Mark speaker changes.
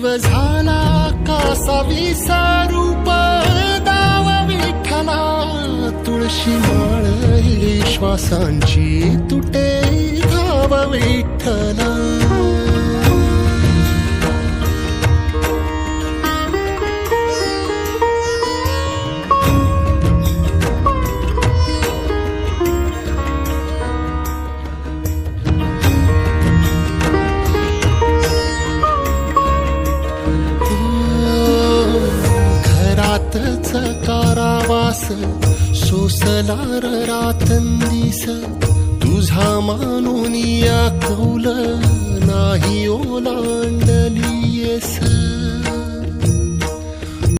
Speaker 1: जीव झाला कासा विसरूप दाव विठ्ठला तुळशी माळ ही श्वासांची तुटे धाव विठ्ठला. सोसलार रातंदीस तुझा मानून या कौल नाही ओलांडलीयस